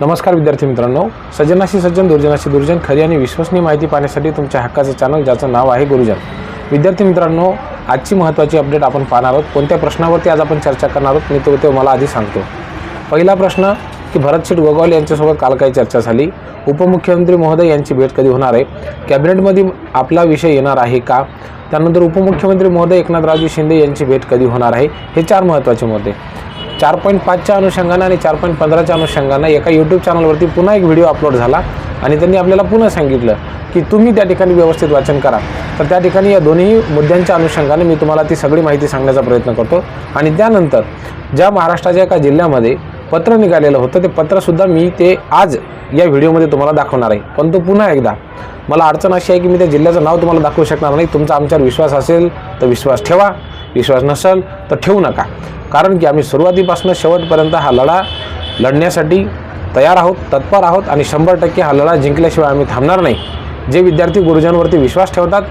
नमस्कार विद्यार्थी मित्रांनो. सज्जनाशी सज्जन दुर्जनाशी दुर्जन खरी आणि विश्वसनीय माहिती पाहण्यासाठी तुमच्या हक्काचं चॅनल ज्याचं नाव आहे गुरुजन. विद्यार्थी मित्रांनो आजची महत्त्वाची अपडेट आपण पाहणार आहोत. कोणत्या प्रश्नावरती आज आपण चर्चा करणार आहोत मी तो ते मला आधी सांगतो. पहिला प्रश्न की भरतशेठ गोगावले यांच्यासोबत काल काही चर्चा झाली. उपमुख्यमंत्री महोदय यांची भेट कधी होणार आहे? कॅबिनेटमध्ये आपला विषय येणार आहे का? त्यानंतर उपमुख्यमंत्री महोदय एकनाथरावजी शिंदे यांची भेट कधी होणार आहे? हे चार महत्त्वाचे मुद्दे. चार पॉईंट पाचच्या अनुषंगानं आणि चार पॉईंट पंधराच्या अनुषंगानं एका यूट्यूब चॅनलवरती पुन्हा एक व्हिडिओ अपलोड झाला. आणि त्यांनी आपल्याला पुन्हा सांगितलं की तुम्ही त्या ठिकाणी व्यवस्थित वाचन करा. तर त्या ठिकाणी या दोन्ही मुद्द्यांच्या अनुषंगाने मी तुम्हाला ती सगळी माहिती सांगण्याचा प्रयत्न करतो. आणि त्यानंतर ज्या महाराष्ट्राच्या एका जिल्ह्यामध्ये पत्र निघालेलं होतं ते पत्रसुद्धा मी ते आज या व्हिडिओमध्ये तुम्हाला दाखवणार आहे. पण तो पुन्हा एकदा मला अडचण अशी आहे की मी त्या जिल्ह्याचं नाव तुम्हाला दाखवू शकणार नाही. तुमचा आमच्यावर विश्वास असेल तर विश्वास ठेवा. विश्वास नसेल तर ठेवू नका. कारण की आम्ही सुरुवातीपासून शेवटपर्यंत हा लढा लढण्यासाठी तयार आहोत तत्पर आहोत आणि शंभर टक्के हा लढा जिंकल्याशिवाय आम्ही थांबणार नाही. जे विद्यार्थी गुरुजनवरती विश्वास ठेवतात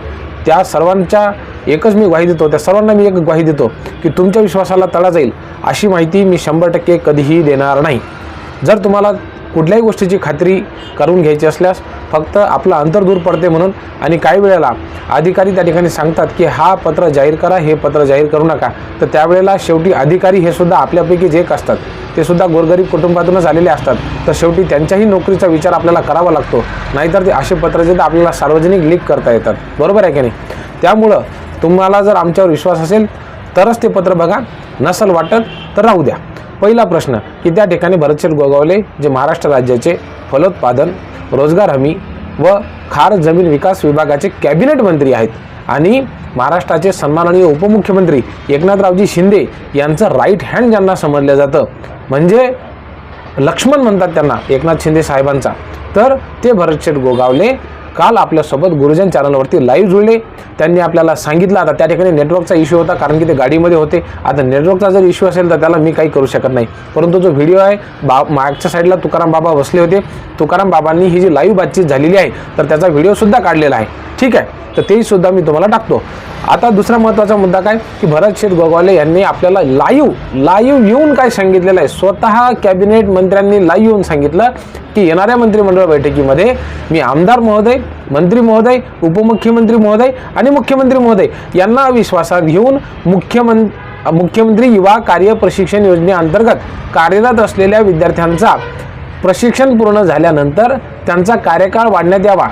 त्या सर्वांच्या एकच मी ग्वाही देतो त्या सर्वांना मी एक ग्वाही देतो की तुमच्या विश्वासाला तळा जाईल अशी माहिती मी शंभर टक्के कधीही देणार नाही. जर तुम्हाला कुठल्याही गोष्टीची खात्री करून घ्यायची असल्यास फक्त आपलं अंतर दूर पडते म्हणून आणि काही वेळेला अधिकारी त्या ठिकाणी सांगतात की हा पत्र जाहीर करा हे पत्र जाहीर करू नका. तर त्यावेळेला शेवटी अधिकारी हे सुद्धा आपल्यापैकी जे एक असतात ते सुद्धा गोरगरीब कुटुंबातूनच आलेले असतात. तर शेवटी त्यांच्याही नोकरीचा विचार आपल्याला करावा लागतो. नाहीतर ते असे पत्र जे आपल्याला सार्वजनिक लीक करता येतात. बरोबर आहे की नाही? त्यामुळं तुम्हाला जर आमच्यावर विश्वास असेल तरच ते पत्र बघा. नसल वाटत तर राहू द्या. पहिला प्रश्न की त्या ठिकाणी भरतशेठ गोगावले जे महाराष्ट्र राज्याचे फलोत्पादन रोजगार हमी व खार जमीन विकास विभागाचे कॅबिनेट मंत्री आहेत. आणि महाराष्ट्राचे सन्माननीय उपमुख्यमंत्री एकनाथरावजी शिंदे यांचं राईट हँड ज्यांना समजलं जातं म्हणजे लक्ष्मण म्हणतात त्यांना एकनाथ शिंदे साहेबांचा. तर ते भरतशेठ गोगावले काल आपल्यासोबत गुरुजन चॅनलवरती लाईव्ह जुळले. त्यांनी आपल्याला सांगितलं आता त्या ठिकाणी नेटवर्कचा इश्यू होता कारण की ते गाडीमध्ये होते. आता नेटवर्कचा जर इश्यू असेल तर त्याला मी काही करू शकत नाही. परंतु जो व्हिडिओ आहे बा मागच्या साईडला तुकाराम बाबा बसले होते. तुकाराम बाबांनी ही जी लाईव्ह बातचीत झालेली आहे तर त्याचा व्हिडिओसुद्धा काढलेला आहे. ठीक आहे? तर तेही सुद्धा मी तुम्हाला टाकतो. आता दुसरा महत्त्वाचा मुद्दा काय? की भरत शेठ गोगावले यांनी आपल्याला लाईव्ह लाईव्ह येऊन काय सांगितलेलं आहे? स्वतः कॅबिनेट मंत्र्यांनी लाईव्ह येऊन सांगितलं की येणाऱ्या मंत्रिमंडळ बैठकीमध्ये मी आमदार महोदय मंत्री महोदय उपमुख्यमंत्री महोदय आणि मुख्यमंत्री महोदय यांना विश्वासात घेऊन मुख्यमं मुख्यमंत्री युवा कार्य प्रशिक्षण योजनेअंतर्गत कार्यरत असलेल्या विद्यार्थ्यांचा प्रशिक्षण पूर्ण झाल्यानंतर त्यांचा कार्यकाळ वाढण्यात यावा.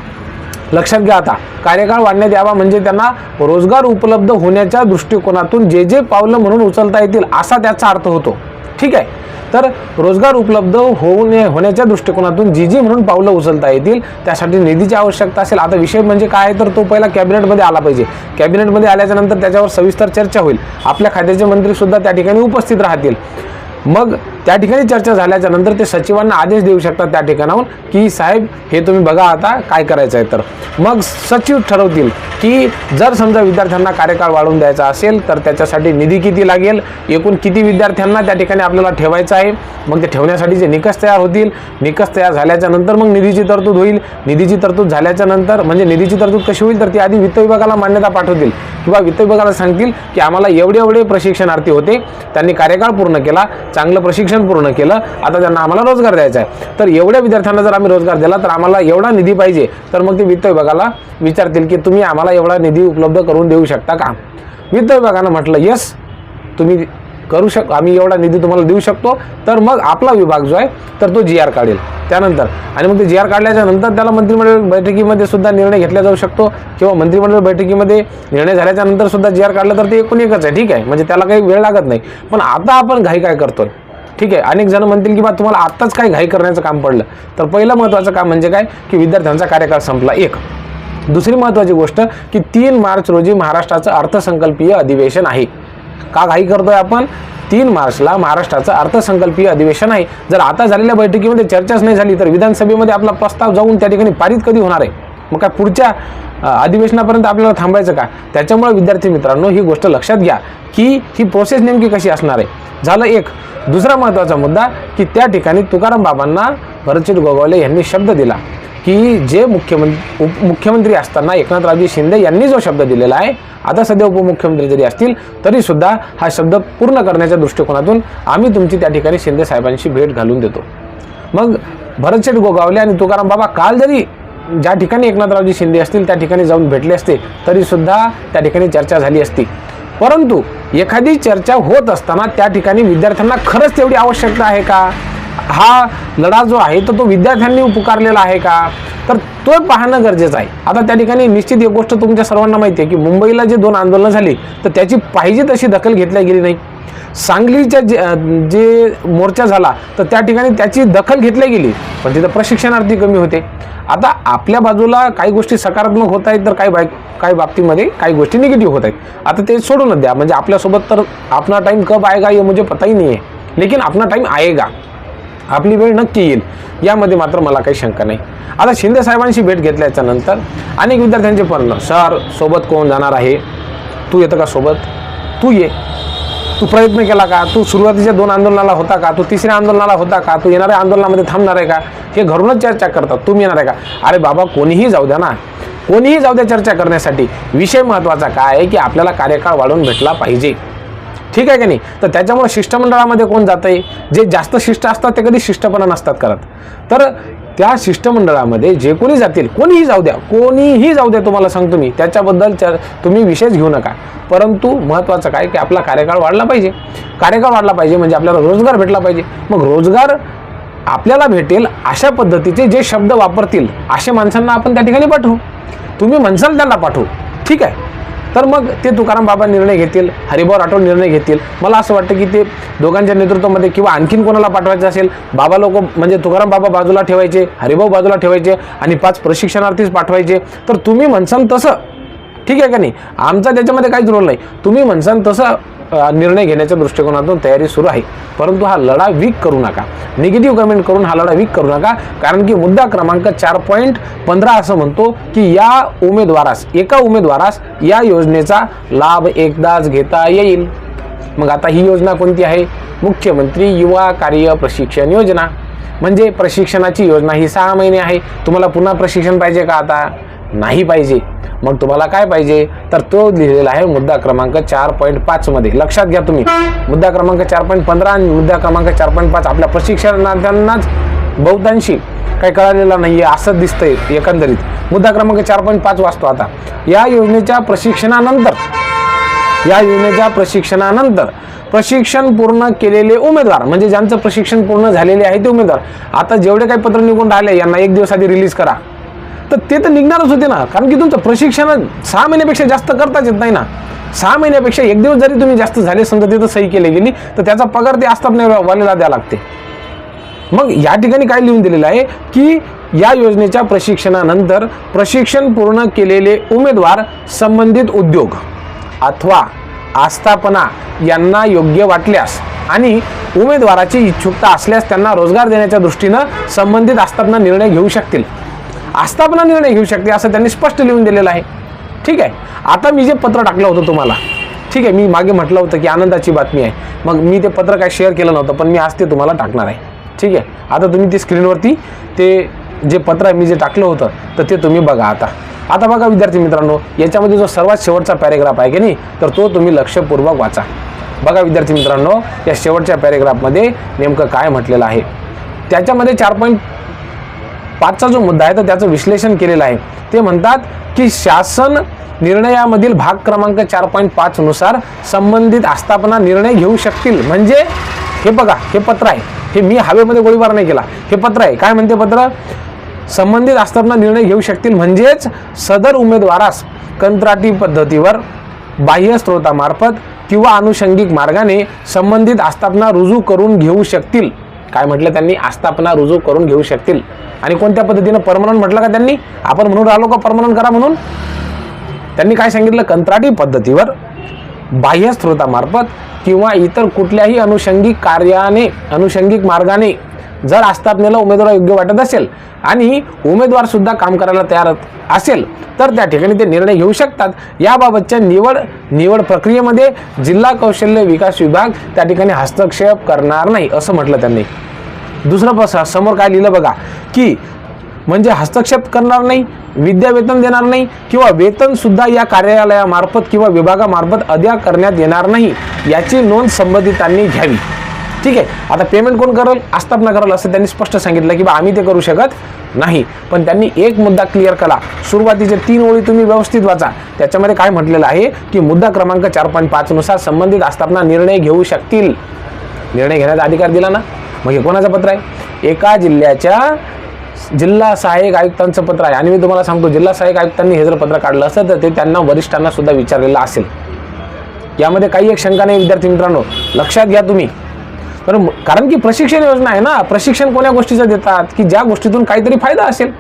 लक्षात घ्या आता. कार्यकाळ वाढण्यात यावा म्हणजे त्यांना रोजगार उपलब्ध होण्याच्या दृष्टिकोनातून जे जे पावलं म्हणून उचलता येतील असा त्याचा अर्थ होतो. ठीक आहे? तर रोजगार उपलब्ध होऊन होण्याच्या दृष्टिकोनातून जी जी म्हणून पावलं उचलता येतील त्यासाठी निधीची आवश्यकता असेल. आता विषय म्हणजे काय आहे तर तो पहिला कॅबिनेटमध्ये आला पाहिजे. कॅबिनेटमध्ये आल्याच्यानंतर त्याच्यावर सविस्तर चर्चा होईल. आपल्या खात्याचे मंत्रीसुद्धा त्या ठिकाणी उपस्थित राहतील. मग त्या ठिकाणी चर्चा झाल्याच्यानंतर ते सचिवांना आदेश देऊ शकतात त्या ठिकाणाहून की साहेब हे तुम्ही बघा आता काय करायचं आहे. तर मग सचिव ठरवतील की जर समजा विद्यार्थ्यांना कार्यकाळ वाढवून द्यायचा असेल तर त्याच्यासाठी निधी किती लागेल? एकूण किती विद्यार्थ्यांना त्या ठिकाणी आपल्याला ठेवायचं आहे? मग ते ठेवण्यासाठीचे निकष तयार होतील निकष तयार झाल्याच्यानंतर मग निधीची तरतूद होईल. निधीची तरतूद झाल्याच्यानंतर म्हणजे निधीची तरतूद कशी होईल तर ती आधी वित्त विभागाला मान्यता पाठवतील किंवा वित्त विभागाला सांगतील की आम्हाला एवढे एवढे प्रशिक्षणार्थी होते त्यांनी कार्यकाळ पूर्ण केला चांगलं प्रशिक्षण पूर्ण केलं आता त्यांना आम्हाला रोजगार द्यायचा आहे. तर एवढ्या विद्यार्थ्यांना जर आम्ही रोजगार दिला तर आम्हाला एवढा निधी पाहिजे. तर मग ते वित्त विभागाला विचारतील की तुम्ही आम्हाला एवढा निधी उपलब्ध करून देऊ शकता का? वित्त विभागानं म्हटलं यस तुम्ही करू शक आम्ही एवढा निधी तुम्हाला देऊ शकतो. तर मग आपला विभाग जो आहे तर तो जी आर काढेल. त्यानंतर आणि मग ते जी आर काढल्याच्या नंतर त्याला मंत्रिमंडळ बैठकीमध्ये सुद्धा निर्णय घेतला जाऊ शकतो. किंवा मंत्रिमंडळ बैठकीमध्ये निर्णय झाल्याच्यानंतर सुद्धा जी आर काढलं तर ते एकूण एकच आहे. ठीक आहे? म्हणजे त्याला काही वेळ लागत नाही. पण आता आपण घाई काय करतोय? ठीक आहे? अनेक जण म्हणतील की बा तुम्हाला आत्ताच काय घाई करण्याचं काम पडलं. तर पहिलं महत्त्वाचं काम म्हणजे काय? की विद्यार्थ्यांचा कार्यकाळ संपला. एक. दुसरी महत्त्वाची गोष्ट की तीन मार्च रोजी महाराष्ट्राचं अर्थसंकल्पीय अधिवेशन आहे. का घाई करतोय आपण? तीन मार्चला महाराष्ट्राचं अर्थसंकल्पीय अधिवेशन आहे. जर आता झालेल्या बैठकीमध्ये चर्चाच नाही झाली तर विधानसभेमध्ये आपला प्रस्ताव जाऊन त्या ठिकाणी पारित कधी होणार आहे? मग काय पुढच्या अधिवेशनापर्यंत आपल्याला थांबायचं का? त्याच्यामुळे विद्यार्थी मित्रांनो ही गोष्ट लक्षात घ्या की ही प्रोसेस नेमकी कशी असणार आहे? झालं एक. दुसरा महत्त्वाचा मुद्दा की त्या ठिकाणी तुकाराम बाबांना भरतशेठ गोगावले यांनी शब्द दिला. की जे मुख्यमंत्री उप मुख्यमंत्री असताना एकनाथरावजी शिंदे यांनी जो शब्द दिलेला आहे आता सध्या उपमुख्यमंत्री जरी असतील तरी सुद्धा हा शब्द पूर्ण करण्याच्या दृष्टिकोनातून आम्ही तुमची त्या ठिकाणी शिंदे साहेबांशी भेट घालून देतो. मग भरतशेठ गोगावले आणि तुकाराम बाबा काल जरी ज्या ठिकाणी एकनाथरावजी शिंदे असतील त्या ठिकाणी जाऊन भेटले असते तरीसुद्धा त्या ठिकाणी चर्चा झाली असती. परंतु एखादी चर्चा होत असताना त्या ठिकाणी विद्यार्थ्यांना खरंच तेवढी आवश्यकता आहे का? हा लढा जो आहे तर तो विद्यार्थ्यांनी पुकारलेला आहे का? तर तो पाहणं गरजेचं आहे. आता त्या ठिकाणी निश्चित एक गोष्ट तुमच्या सर्वांना माहिती आहे की मुंबईला जे दोन आंदोलनं झाली तर त्याची पाहिजे तशी दखल घेतल्या गेली नाही. सांगलीच्या जे जे मोर्चा झाला तर त्या ठिकाणी त्याची दखल घेतली गेली पण तिथं प्रशिक्षणार्थी कमी होते. आता आपल्या बाजूला काही गोष्टी सकारात्मक होत आहेत तर काही बाय काही बाबतीमध्ये काही गोष्टी निगेटिव्ह होत आहेत. आता ते सोडूनच द्या. म्हणजे आपल्यासोबत तर आपला टाईम कब आएगा हे म्हणजे पताही नाही आहे लेकिन आपला टाईम आएगा आपली वेळ नक्की येईल. यामध्ये मात्र मला काही शंका नाही. आता शिंदे साहेबांशी भेट घेतल्याच्या नंतर अनेक विद्यार्थ्यांचे पण सर सोबत कोण जाणार आहे? तू येतं का सोबत? तू ये. तू प्रयत्न केला का? तू सुरुवातीच्या दोन आंदोलनाला होता का? तू तिसऱ्या आंदोलनाला होता का? तू येणाऱ्या आंदोलनामध्ये थांबणार आहे का? हे घरूनच चर्चा करतात. तुम्ही येणार आहे का? अरे बाबा कोणीही जाऊ द्या ना. कोणीही जाऊ द्या चर्चा करण्यासाठी. विषय महत्त्वाचा काय आहे की आपल्याला कार्यकाळ वाढवून भेटला पाहिजे. ठीक आहे की नाही? तर त्याच्यामुळे शिष्टमंडळामध्ये कोण जात आहे जे जास्त शिष्ट असतात ते कधी शिष्टपणा नसतात करत. तर त्या शिष्टमंडळामध्ये जे कोणी जातील कोणीही जाऊ द्या कोणीही जाऊ द्या तुम्हाला सांगतो मी त्याच्याबद्दल चर तुम्ही विशेष घेऊ नका. परंतु महत्त्वाचं काय की आपला कार्यकाळ वाढला पाहिजे. कार्यकाळ वाढला पाहिजे म्हणजे आपल्याला रोजगार भेटला पाहिजे. मग रोजगार आपल्याला भेटेल अशा पद्धतीचे जे शब्द वापरतील अशा माणसांना आपण त्या ठिकाणी पाठवू. तुम्ही म्हणसाल त्यांना पाठवू. ठीक आहे? तर मग ते तुकाराम बाबा निर्णय घेतील हरिभाऊ राठोड निर्णय घेतील. मला असं वाटतं की ते दोघांच्या नेतृत्वामध्ये किंवा आणखीन कोणाला पाठवायचं असेल बाबा लोक म्हणजे तुकाराम बाबा बाजूला ठेवायचे हरिभाऊ बाजूला ठेवायचे आणि पाच प्रशिक्षणार्थीच पाठवायचे. तर तुम्ही म्हणसाल तसं. ठीक आहे का नाही? आमचा त्याच्यामध्ये काहीच रोल नाही. तुम्ही म्हणसाल तसं निर्णय घेण्याच्या दृष्टिकोनातून तयारी सुरू आहे. परंतु हा लढा वीक करू नका. निगेटिव्ह कमेंट करून हा लढा वीक करू नका. कारण की मुद्दा क्रमांक चार पॉईंट पंधरा असं म्हणतो की या उमेदवारास एका उमेदवारास या योजनेचा लाभ एकदाच घेता येईल. मग आता ही योजना कोणती आहे? मुख्यमंत्री युवा कार्य प्रशिक्षण योजना. म्हणजे प्रशिक्षणाची योजना ही सहा महिने आहे. तुम्हाला पुन्हा प्रशिक्षण पाहिजे का आता? नाही पाहिजे. मग तुम्हाला काय पाहिजे? तर तो लिहिलेला आहे मुद्दा क्रमांक चार पॉईंट पाचमध्ये लक्षात घ्या तुम्ही. मुद्दा क्रमांक चार पॉईंट पंधरा आणि मुद्दा क्रमांक चार पॉईंट पाच. आपल्या प्रशिक्षणार्थ्यांनाच बहुतांशी काही कळालेला नाही आहे असं दिसतंय एकंदरीत. मुद्दा क्रमांक चार पॉईंट पाच वाचतो आता. या योजनेच्या प्रशिक्षणानंतर या योजनेच्या प्रशिक्षणानंतर प्रशिक्षण पूर्ण केलेले उमेदवार म्हणजे ज्यांचं प्रशिक्षण पूर्ण झालेले आहे ते उमेदवार आता जेवढे काही पत्र निघून राहिले यांना एक दिवस आधी रिलीज करा. तर ते तर निघणारच होते ना. कारण की तुमचं प्रशिक्षण सहा महिन्यापेक्षा जास्त करताच येत नाही ना. सहा महिन्यापेक्षा एक दिवस जरी तुम्ही जास्त झाले समजा तिथं सही केली गेली तर त्याचा पगार ते आस्थापनेवालेला द्यावा लागते. मग या ठिकाणी काय लिहून दिलेलं आहे की या योजनेच्या प्रशिक्षणानंतर प्रशिक्षण पूर्ण केलेले उमेदवार संबंधित उद्योग अथवा आस्थापना यांना योग्य वाटल्यास आणि उमेदवाराची इच्छुकता असल्यास त्यांना रोजगार देण्याच्या दृष्टीनं संबंधित आस्थापना निर्णय घेऊ शकतील. आस्थापना निर्णय घेऊ शकते असं त्यांनी स्पष्ट लिहून दिलेलं आहे. ठीक आहे? आता मी जे पत्र टाकलं होतं तुम्हाला ठीक आहे? मी मागे म्हटलं होतं की आनंदाची बातमी आहे. मग मी ते पत्र काय शेअर केलं नव्हतं पण मी आज ते तुम्हाला टाकणार आहे. ठीक आहे? आता तुम्ही ते स्क्रीनवरती ते जे पत्र आहे मी जे टाकलं होतं तर ते तुम्ही बघा आता. आता बघा विद्यार्थी मित्रांनो याच्यामध्ये जो सर्वात शेवटचा पॅरेग्राफ आहे की नाही तर तो तुम्ही लक्षपूर्वक वाचा. बघा विद्यार्थी मित्रांनो या शेवटच्या पॅरेग्राफमध्ये नेमकं काय म्हटलेलं आहे. त्याच्यामध्ये चार पॉईंट पाचचा जो मुद्दा आहे तर त्याचं विश्लेषण केलेलं आहे. ते म्हणतात की शासन निर्णयामधील भाग क्रमांक चार पॉईंट पाच नुसार संबंधित आस्थापना निर्णय घेऊ शकतील. म्हणजे हे बघा हे पत्र आहे. हे मी हवेमध्ये गोळीबार नाही केला. हे पत्र आहे. काय म्हणते पत्र? संबंधित आस्थापना निर्णय घेऊ शकतील म्हणजेच सदर उमेदवारास कंत्राटी पद्धतीवर बाह्य स्रोतामार्फत किंवा अनुषंगिक मार्गाने संबंधित आस्थापना रुजू करून घेऊ शकतील. काय म्हटलं त्यांनी? आस्थापना रुजू करून घेऊ शकतील. आणि कोणत्या पद्धतीनं परमनंट म्हटलं का त्यांनी? आपण म्हणून राहिलो का परमनंट करा म्हणून? त्यांनी काय सांगितलं? कंत्राटी पद्धतीवर बाह्य स्रोतामार्फत किंवा इतर कुठल्याही अनुषंगिक कार्याने अनुषंगिक मार्गाने जर आस्थापनेला उमेदवार योग्य वाटत असेल आणि उमेदवार सुद्धा काम करायला तयार असेल तर त्या ठिकाणी ते निर्णय घेऊ शकतात. याबाबतच्या निवड निवड प्रक्रियेमध्ये जिल्हा कौशल्य विकास विभाग त्या ठिकाणी हस्तक्षेप करणार नाही असं म्हटलं त्यांनी. दुसरं पसा समोर काय लिहिलं बघा की म्हणजे हस्तक्षेप करणार नाही विद्यावेतन देणार नाही किंवा वेतनसुद्धा या कार्यालयामार्फत किंवा विभागामार्फत अद्या करण्यात येणार नाही याची नोंद संबंधितांनी घ्यावी. ठीक आहे? आता पेमेंट कोण करेल? आस्थापना करेल असं त्यांनी स्पष्ट सांगितलं की बा आम्ही ते करू शकत नाही. पण त्यांनी एक मुद्दा क्लिअर केला. सुरुवातीचे तीन ओळी तुम्ही व्यवस्थित वाचा. त्याच्यामध्ये काय म्हटलेलं आहे की मुद्दा क्रमांक चार पॉईंट पाचनुसार संबंधित आस्थापना निर्णय घेऊ शकतील. निर्णय घेण्याचा अधिकार दिला ना? मग हे कोणाचं पत्र आहे? एका जिल्ह्याच्या जिल्हा सहाय्यक आयुक्तांचं पत्र आहे. आणि मी तुम्हाला सांगतो जिल्हा सहाय्यक आयुक्तांनी हे जर पत्र काढलं असतं तर ते त्यांना वरिष्ठांना सुद्धा विचारलेलं असेल. यामध्ये काही एक शंका नाही विद्यार्थी मित्रांनो. लक्षात घ्या तुम्ही. तर कारण की प्रशिक्षण योजना आहे ना. प्रशिक्षण कोण्या गोष्टीचं देतात? की ज्या गोष्टीतून काहीतरी फायदा असेल?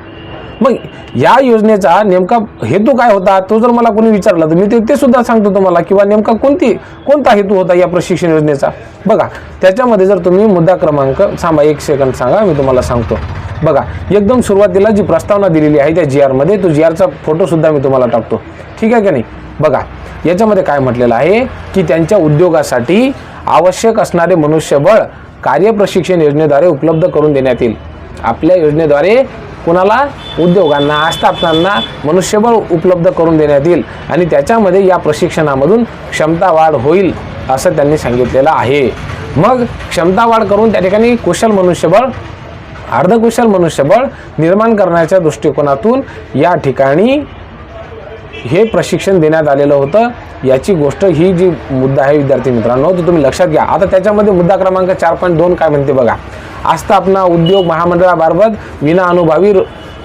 मग या योजनेचा नेमका हेतू काय होता? तो जर मला कोणी विचारला तर मी ते सुद्धा सांगतो तुम्हाला किंवा नेमका कोणती कोणता हेतू होता या प्रशिक्षण योजनेचा? बघा त्याच्यामध्ये जर तुम्ही मुद्दा क्रमांक सांगा एक सेकंद सांगा मी तुम्हाला सांगतो. बघा एकदम सुरुवातीला जी प्रस्तावना दिलेली आहे त्या जी आरमध्ये तो जी आरचा फोटो सुद्धा मी तुम्हाला टाकतो. ठीक आहे का नाही? बघा याच्यामध्ये काय म्हटलेलं आहे की त्यांच्या उद्योगासाठी आवश्यक असणारे मनुष्यबळ कार्यप्रशिक्षण योजनेद्वारे उपलब्ध करून देण्यात येईल. आपल्या योजनेद्वारे कुणाला? उद्योगांना आस्थापनांना मनुष्यबळ उपलब्ध करून देण्यात येईल आणि त्याच्यामध्ये या प्रशिक्षणामधून क्षमता वाढ होईल असं त्यांनी सांगितलेलं आहे. मग क्षमता वाढ करून त्या ठिकाणी कुशल मनुष्यबळ अर्धकुशल मनुष्यबळ निर्माण करण्याच्या दृष्टिकोनातून या ठिकाणी हे प्रशिक्षण देण्यात आलेलं होतं. याची गोष्ट ही जी मुद्दा आहे विद्यार्थी मित्रांनो तो तुम्ही लक्षात घ्या. आता त्याच्यामध्ये मुद्दा क्रमांक चार पॉईंट दोन काय म्हणते बघा. आस्थापना उद्योग महामंडळामार्फत विना अनुभवी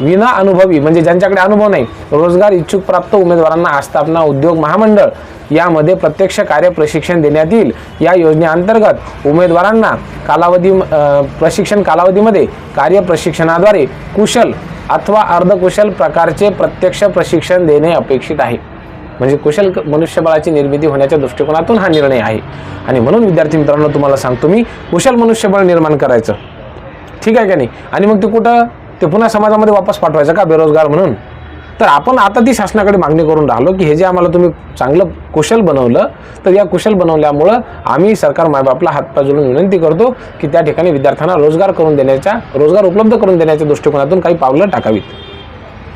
विना अनुभवी म्हणजे ज्यांच्याकडे अनुभव नाही रोजगार इच्छुक प्राप्त उमेदवारांना आस्थापना उद्योग महामंडळ यामध्ये प्रत्यक्ष कार्य प्रशिक्षण देण्यात येईल. या योजनेअंतर्गत उमेदवारांना कालावधी प्रशिक्षण कालावधीमध्ये कार्य प्रशिक्षणाद्वारे कुशल अथवा अर्धकुशल प्रकारचे प्रत्यक्ष प्रशिक्षण देणे अपेक्षित आहे. म्हणजे कुशल मनुष्यबळाची निर्मिती होण्याच्या दृष्टिकोनातून हा निर्णय आहे. आणि म्हणून विद्यार्थी मित्रांनो तुम्हाला सांगतो मी कुशल मनुष्यबळ निर्माण करायचं. ठीक आहे का नाही? आणि मग ते कुठं? ते पुन्हा समाजामध्ये वापस पाठवायचं का बेरोजगार म्हणून? तर आपण आता ती शासनाकडे मागणी करून राहिलो की हे जे आम्हाला तुम्ही चांगलं कुशल बनवलं तर या कुशल बनवल्यामुळं आम्ही सरकार मायबापला हातपाय जोडून विनंती करतो की त्या ठिकाणी विद्यार्थ्यांना रोजगार करून देण्याच्या रोजगार उपलब्ध करून देण्याच्या दृष्टिकोनातून काही पावलं टाकावीत.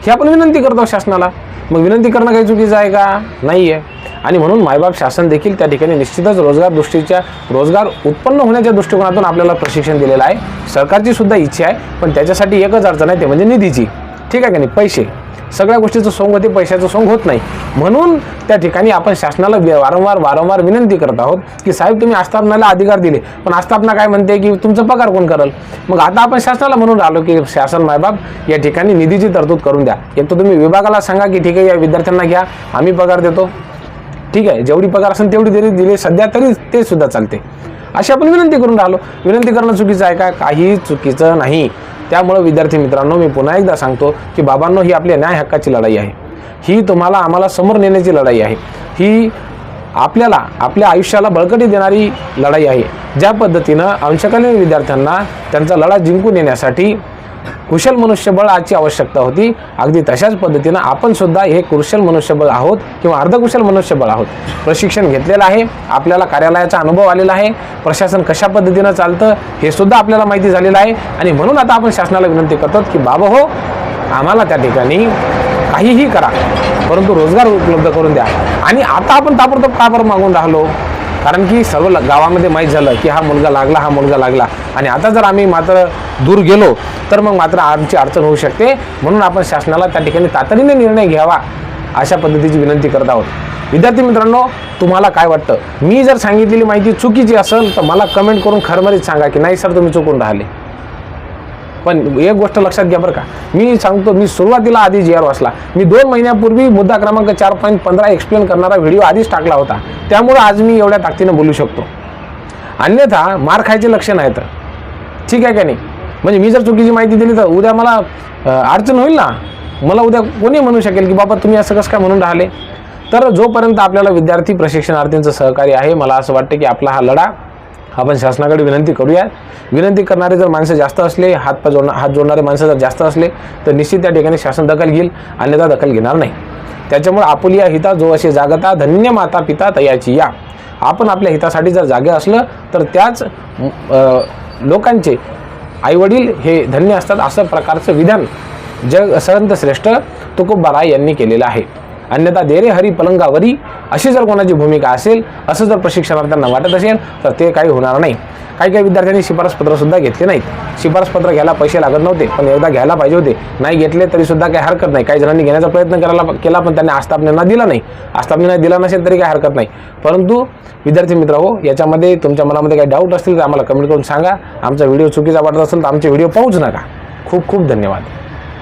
ही आपण विनंती करतो शासनाला. मग विनंती करणं काही चुकीचं आहे का? नाही आहे आणि म्हणून मायबाप शासन देखील त्या ठिकाणी निश्चितच रोजगार दृष्टीच्या रोजगार उत्पन्न होण्याच्या दृष्टिकोनातून आपल्याला प्रशिक्षण दिलेलं आहे. सरकारची सुद्धा इच्छा आहे पण त्याच्यासाठी एकच अडचण आहे ते म्हणजे निधीची. ठीक आहे का नाही? पैसे. सगळ्या गोष्टीचं सोंग होते पैशाचं सोंग होत नाही. म्हणून त्या ठिकाणी आपण शासनाला वारंवार वारंवार विनंती करत आहोत की साहेब तुम्ही आस्थापनाला अधिकार दिले. पण आस्थापना काय म्हणते की तुमचा पगार कोण करल? मग आता आपण शासनाला म्हणून राहिलो की शासन मायबाप या ठिकाणी निधीची तरतूद करून द्या. एक तर तुम्ही विभागाला सांगा की ठीक आहे या विद्यार्थ्यांना घ्या आम्ही पगार देतो. ठीक आहे जेवढी पगार असेल तेवढी तरी दिली सध्या तरी ते सुद्धा चालते. अशी आपण विनंती करून राहिलो. विनंती करणं चुकीचं आहे का? काही चुकीचं नाही. त्यामुळं विद्यार्थी मित्रांनो मी पुन्हा एकदा सांगतो की बाबांनो ही आपल्या न्याय हक्काची लढाई आहे. ही तुम्हाला आम्हाला समोर नेण्याची लढाई आहे. ही आपल्याला आपल्या आयुष्याला बळकटी देणारी लढाई आहे. ज्या पद्धतीनं अंशकालीन विद्यार्थ्यांना त्यांचा लढा जिंकून येण्यासाठी कुशल मनुष्यबळ आजची आवश्यकता होती. अगदी तशाच पद्धतीनं आपण सुद्धा हे कुशल मनुष्यबळ आहोत किंवा अर्धकुशल मनुष्यबळ आहोत. प्रशिक्षण घेतलेलं आहे. आपल्याला कार्यालयाचा अनुभव आलेला आहे. प्रशासन कशा पद्धतीनं चालतं हे सुद्धा आपल्याला माहिती झालेलं आहे. आणि म्हणून आता आपण शासनाला विनंती करतो की बाबा हो आम्हाला त्या ठिकाणी काहीही करा परंतु रोजगार उपलब्ध करून द्या. आणि आता आपण ताबडतोब का बरं मागून राहिलो? कारण की सर्व गावामध्ये माहीत झालं की हा मुलगा लागला हा मुलगा लागला. आणि आता जर आम्ही मात्र दूर गेलो तर मग मात्र आमची अडचण होऊ शकते. म्हणून आपण शासनाला त्या ठिकाणी तातडीने निर्णय घ्यावा अशा पद्धतीची विनंती करत आहोत. विद्यार्थी मित्रांनो तुम्हाला काय वाटतं? मी जर सांगितलेली माहिती चुकीची असेल तर मला कमेंट करून खरमरीत सांगा की नाही सर तुम्ही चुकून राहिले. पण एक गोष्ट लक्षात घ्या बरं का. मी सांगतो मी सुरुवातीला आधी जी आर वाचला. मी दोन महिन्यापूर्वी मुद्दा क्रमांक चार पॉईंट पंधरा एक्सप्लेन करणारा व्हिडिओ आधीच टाकला होता. त्यामुळं आज मी एवढ्या ताकदीनं बोलू शकतो. अन्यथा मार खायचे लक्षण आहेत ठीक आहे का नाही? म्हणजे मी जर चुकीची माहिती दिली तर उद्या मला अडचण होईल ना? मला उद्या कोणी म्हणू शकेल की बाबा तुम्ही असं कसं काय म्हणून राहिले? तर जोपर्यंत आपल्याला विद्यार्थी प्रशिक्षणार्थींचं सहकार्य आहे मला असं वाटतं की आपला हा लढा आपण शासनाकडे विनंती करूया. विनंती करणारे जर माणसं जास्त असले हात पाय हात जोडणारे माणसं जर जास्त असले तर निश्चित त्या ठिकाणी शासन दखल घेईल अन्यथा दखल घेणार नाही. त्याच्यामुळे आपुलिया हिता जो असे जागता धन्य माता पिता तयाची या. आपण आपल्या हितासाठी जर जागे असलं तर त्याच लोकांचे आईवडील हे धन्य असतात असं प्रकारचं विधान जग संत श्रेष्ठ तुकोबाराय यांनी केलेलं आहे. अन्यथा देरे हरी पलंगावरी अशी जर कोणाची भूमिका असेल असं जर प्रशिक्षणार्थ्यांना वाटत असेल तर ते काही होणार नाही. काही काही विद्यार्थ्यांनी शिफारसपत्रसुद्धा घेतले नाहीत. शिफारसपत्र घ्यायला पैसे लागत नव्हते पण एकदा घ्यायला पाहिजे होते. नाही घेतले तरीसुद्धा काही हरकत नाही. काही जणांनी घेण्याचा प्रयत्न करायला केला पण त्यांनी आस्थापनेना दिला नाही. आस्थापनेना दिला नसेल तरी काही हरकत नाही. परंतु विद्यार्थी मित्र हो याच्यामध्ये तुमच्या मनामध्ये काही डाऊट असतील तर आम्हाला कमेंट करून सांगा. आमचा व्हिडिओ चुकीचा वाटत असेल तर आमचे व्हिडिओ पाहूच नका. खूप खूप धन्यवाद.